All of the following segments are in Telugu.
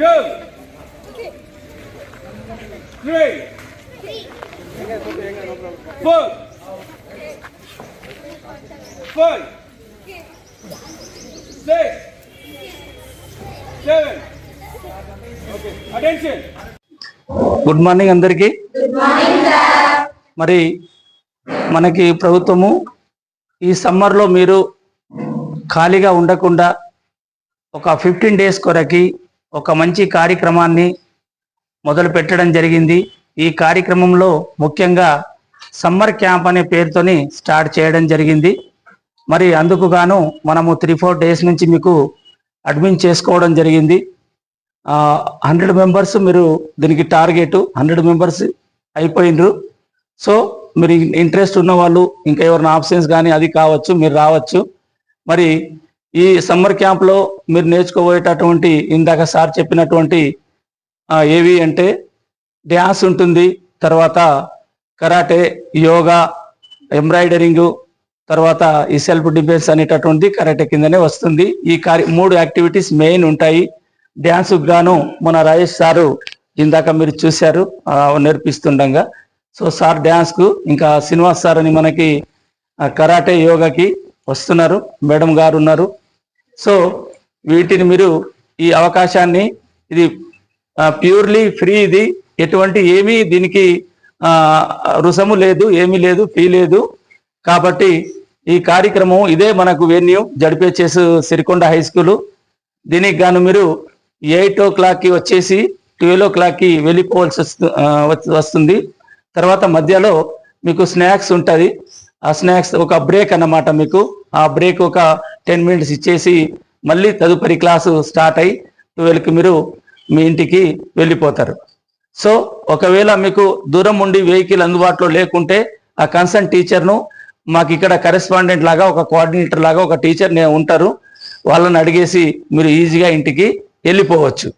two, three, four, five, six, seven. Okay, attention. Good morning అందరికీ. మరి మనకి ప్రభుత్వము ఈ సమ్మర్లో మీరు ఖాళీగా ఉండకుండా ఒక ఫిఫ్టీన్ డేస్ కొరకి ఒక మంచి కార్యక్రమాన్ని మొదలు పెట్టడం జరిగింది. ఈ కార్యక్రమంలో ముఖ్యంగా సమ్మర్ క్యాంప్ అనే పేరుతోని స్టార్ట్ చేయడం జరిగింది. మరి అందుకు గాను మనము త్రీ ఫోర్ డేస్ నుంచి మీకు అడ్మిన్ చేసుకోవడం జరిగింది. హండ్రెడ్ మెంబర్స్ మీరు దీనికి టార్గెట్ హండ్రెడ్ మెంబర్స్ అయిపోయినరు సో మీరు ఇంట్రెస్ట్ ఉన్న వాళ్ళు ఇంకా ఎవరైనా ఆప్షన్స్ కానీ అది కావచ్చు మీరు రావచ్చు. మరి ఈ సమ్మర్ క్యాంప్లో మీరు నేర్చుకోబోయేటటువంటి ఇందాక సార్ చెప్పినటువంటి ఏవి అంటే డ్యాన్స్ ఉంటుంది తర్వాత కరాటే యోగా ఎంబ్రాయిడరింగ్ తర్వాత ఈ సెల్ఫ్ డిఫెన్స్ అనేటటువంటి కరాటే కిందనే వస్తుంది. ఈ కార్య మూడు యాక్టివిటీస్ మెయిన్ ఉంటాయి. డ్యాన్స్ గాను మన రాజేష్ సారు ఇందాక మీరు చూశారు నేర్పిస్తుండగా. సో సార్ డ్యాన్స్కు ఇంకా శ్రీనివాస్ సార్ అని మనకి కరాటే యోగాకి వస్తున్నారు. మేడం గారు ఉన్నారు. సో వీటిని మీరు ఈ అవకాశాన్ని ఇది ప్యూర్లీ ఫ్రీ ఇది. ఎటువంటి ఏమీ దీనికి రుసము లేదు ఏమీ లేదు ఫీ లేదు. కాబట్టి ఈ కార్యక్రమం ఇదే మనకు వెన్యూ. జడిపేచేసు సిరికొండ హై స్కూలు. దీనికి గాను మీరు ఎయిట్ ఓ క్లాక్కి వచ్చేసి ట్వెల్వ్ ఓ క్లాక్కి వెళ్ళిపోవాల్సి వస్తుంది. తర్వాత మధ్యలో మీకు స్నాక్స్ ఉంటుంది. ఆ స్నాక్స్ ఒక బ్రేక్ అన్నమాట మీకు. ఆ బ్రేక్ ఒక టెన్ మినిట్స్ ఇచ్చేసి మళ్ళీ తదుపరి క్లాసు స్టార్ట్ అయ్యి ట్వెల్వ్కి మీరు మీ ఇంటికి వెళ్ళిపోతారు. సో ఒకవేళ మీకు దూరం ఉండి వెహికల్ అందుబాటులో లేకుంటే ఆ కన్సర్న్ టీచర్ను మాకు ఇక్కడ కరెస్పాండెంట్ లాగా ఒక కోఆర్డినేటర్ లాగా ఒక టీచర్ ఉంటారు. వాళ్ళని అడిగేసి మీరు ఈజీగా ఇంటికి వెళ్ళిపోవచ్చు.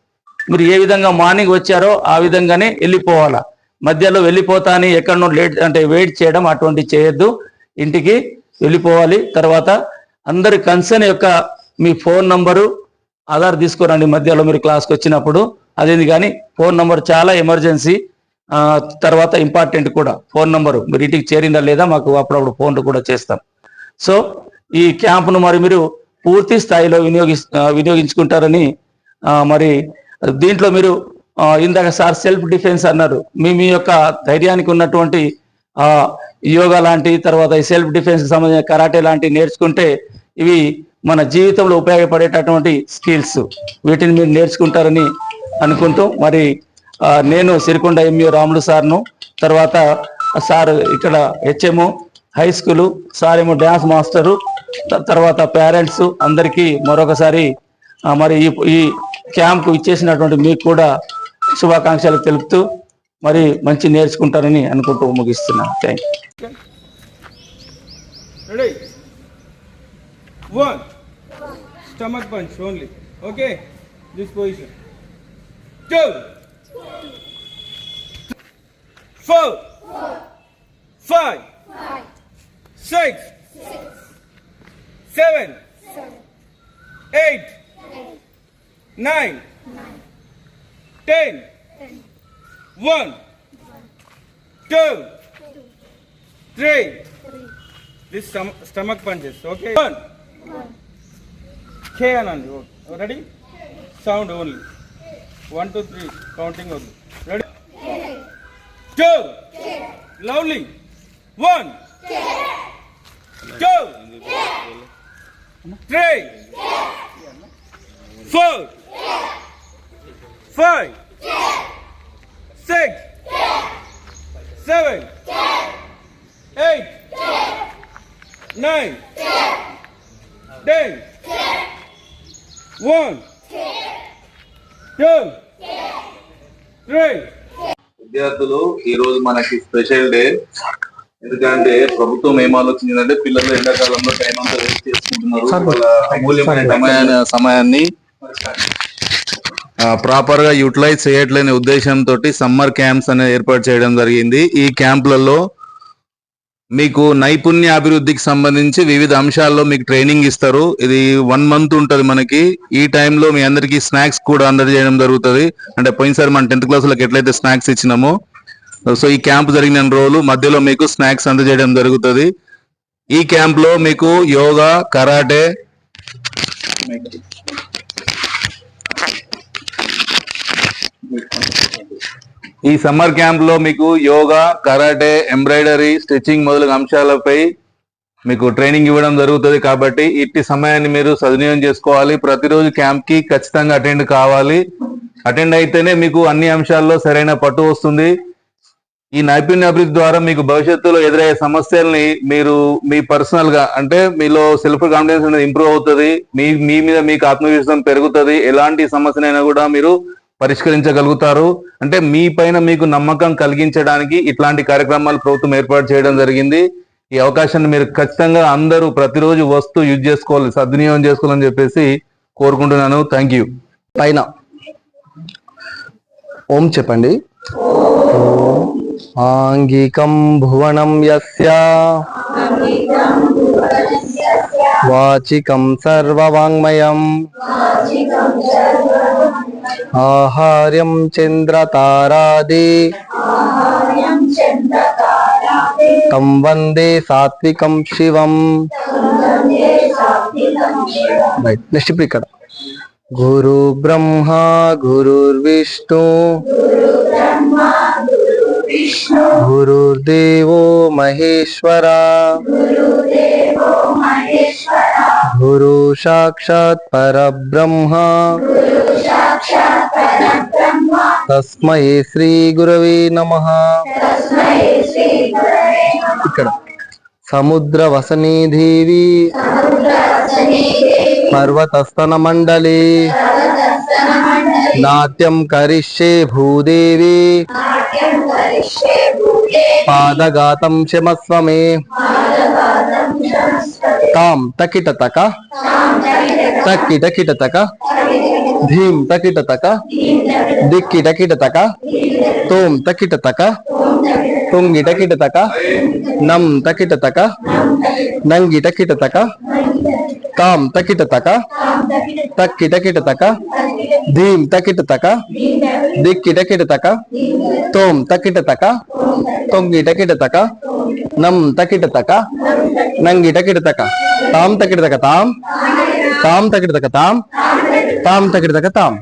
మీరు ఏ విధంగా మార్నింగ్ వచ్చారో ఆ విధంగానే వెళ్ళిపోవాలా. మధ్యలో వెళ్ళిపోతా అని ఎక్కడనో లేట్ అంటే వెయిట్ చేయడం అటువంటి చేయొద్దు. ఇంటికి వెళ్ళిపోవాలి. తర్వాత అందరి కన్సర్న్ యొక్క మీ ఫోన్ నంబరు ఆధార్ తీసుకురండి. మధ్యలో మీరు క్లాస్కి వచ్చినప్పుడు అదేంది కానీ ఫోన్ నంబర్ చాలా ఎమర్జెన్సీ తర్వాత ఇంపార్టెంట్ కూడా. ఫోన్ నంబరు మీరు ఇంటికి చేరిందా లేదా మాకు అప్పుడప్పుడు ఫోన్లు కూడా చేస్తాం. సో ఈ క్యాంపును మరి మీరు పూర్తి స్థాయిలో వినియోగి వినియోగించుకుంటారని మరి దీంట్లో మీరు ఇందాక సార్ సెల్ఫ్ డిఫెన్స్ అన్నారు. మీ మీ యొక్క ధైర్యానికి ఉన్నటువంటి యోగా లాంటి తర్వాత ఈ సెల్ఫ్ డిఫెన్స్ సంబంధించిన కరాటే లాంటివి నేర్చుకుంటే ఇవి మన జీవితంలో ఉపయోగపడేటటువంటి స్కిల్స్ వీటిని మీరు నేర్చుకుంటారని అనుకుంటూ మరి నేను సిరికొండ ఎంఈ రాములు సార్ను తర్వాత సార్ ఇక్కడ హెచ్ఎం హై స్కూలు సార్ ఏమో డ్యాన్స్ మాస్టరు తర్వాత పేరెంట్స్ అందరికీ మరొకసారి మరి ఈ ఈ క్యాంప్కు ఇచ్చేసినటువంటి మీకు కూడా శుభాకాంక్షలు తెలుపుతూ మరి మంచి నేర్చుకుంటారని అనుకుంటూ ముగిస్తున్నాను thank stomach punch only okay this position two four five six seven eight nine ten One, two, three. This stom stomach punches. Okay. One. K and okay. Ready? Sound only. One, two, three. Counting only. Ready? Two. K. Loudly. One. K. Two. K. Three. Four. Five. Six seven eight nine, ten, one, two, three. విద్యార్థులు ఈ రోజు మనకి స్పెషల్ డే. ఎందుకంటే ప్రభుత్వం ఏం ఆలోచించిందంటే పిల్లలు ఎండాకాలంలో టైం అంతా వేస్ట్ చేసుకుంటున్నారు. వాళ్ళ అమూల్యమైన సమయాన్ని సమయాన్ని ప్రాపర్గా యూటిలైజ్ చేయట్లేని ఉద్దేశంతో సమ్మర్ క్యాంప్స్ అనేది ఏర్పాటు చేయడం జరిగింది. ఈ క్యాంపులలో మీకు నైపుణ్య అభివృద్ధికి సంబంధించి వివిధ అంశాల్లో మీకు ట్రైనింగ్ ఇస్తారు. ఇది వన్ మంత్ ఉంటుంది మనకి. ఈ టైంలో మీ అందరికీ స్నాక్స్ కూడా అందజేయడం జరుగుతుంది. అంటే పోయినసారి మన టెన్త్ క్లాస్లకు ఎట్లయితే స్నాక్స్ ఇచ్చినామో సో ఈ క్యాంప్ జరిగిన రోజులు మధ్యలో మీకు స్నాక్స్ అందజేయడం జరుగుతుంది. ఈ క్యాంప్లో మీకు యోగా కరాటే ఈ సమ్మర్ క్యాంప్లో మీకు యోగా కరాటే ఎంబ్రాయిడరీ స్టిచ్చింగ్ మొదలగు అంశాలపై మీకు ట్రైనింగ్ ఇవ్వడం జరుగుతుంది కాబట్టి ఇట్టి సమయాన్ని మీరు సద్వినియోగం చేసుకోవాలి. ప్రతిరోజు క్యాంప్కి ఖచ్చితంగా అటెండ్ కావాలి. అటెండ్ అయితేనే మీకు అన్ని అంశాల్లో సరైన పట్టు వస్తుంది. ఈ నైపుణ్య అభివృద్ధి ద్వారా మీకు భవిష్యత్తులో ఎదురయ్యే సమస్యల్ని మీరు మీ పర్సనల్గా అంటే మీలో సెల్ఫ్ కాన్ఫిడెన్స్ అనేది ఇంప్రూవ్ అవుతుంది. మీ మీ మీద మీకు ఆత్మవిశ్వాసం పెరుగుతుంది. ఎలాంటి సమస్యనైనా కూడా మీరు పరిష్కరించగలుగుతారు. అంటే మీ పైన మీకు నమ్మకం కలిగించడానికి ఇట్లాంటి కార్యక్రమాలు ప్రభుత్వం ఏర్పాటు చేయడం జరిగింది. ఈ అవకాశాన్ని మీరు ఖచ్చితంగా అందరూ ప్రతిరోజు వస్తూ యూజ్ చేసుకోవాలి సద్వినియోగం చేసుకోవాలని చెప్పేసి కోరుకుంటున్నాను. Thank you. పైన. ఓం చెప్పండి. ఆంగికం భువనం యస్య. వాచికం సర్వవాంగ్మయం. ఆహార్యం చంద్రతారాది తం వందే సాత్వికం శివం. రైట్ నెక్స్ట్ ఇప్పుడు ఇక్కడ. గురు బ్రహ్మ గురుర్విష్ణు. గురుర్దేవో మహేశ్వర. గురు సాక్షాత్ పరబ్రహ్మ. తస్మై శ్రీ గురవే నమ. ఇక్కడ. సముద్ర వసనీ దేవి. పర్వతస్తన మండలి నాట్యం కరిష్యే భూదేవి. పాదగాతం క్షమస్వ మే తాం తకిట తక धीम तकिट तक दिक्किट किट तक तोम तकिट तक तुंगिट किट तक नम तकिट तक नंगिट किट तक काम तकिट तक तकिट किट तक धीम तकिट तक दिक्किट किट तक तोम तकिट तक तुंगिट किट तक नम तकिट तक नंगिट किट तक ताम तकिट तक ताम తకిట తక తాం తాం తకిట తక తాం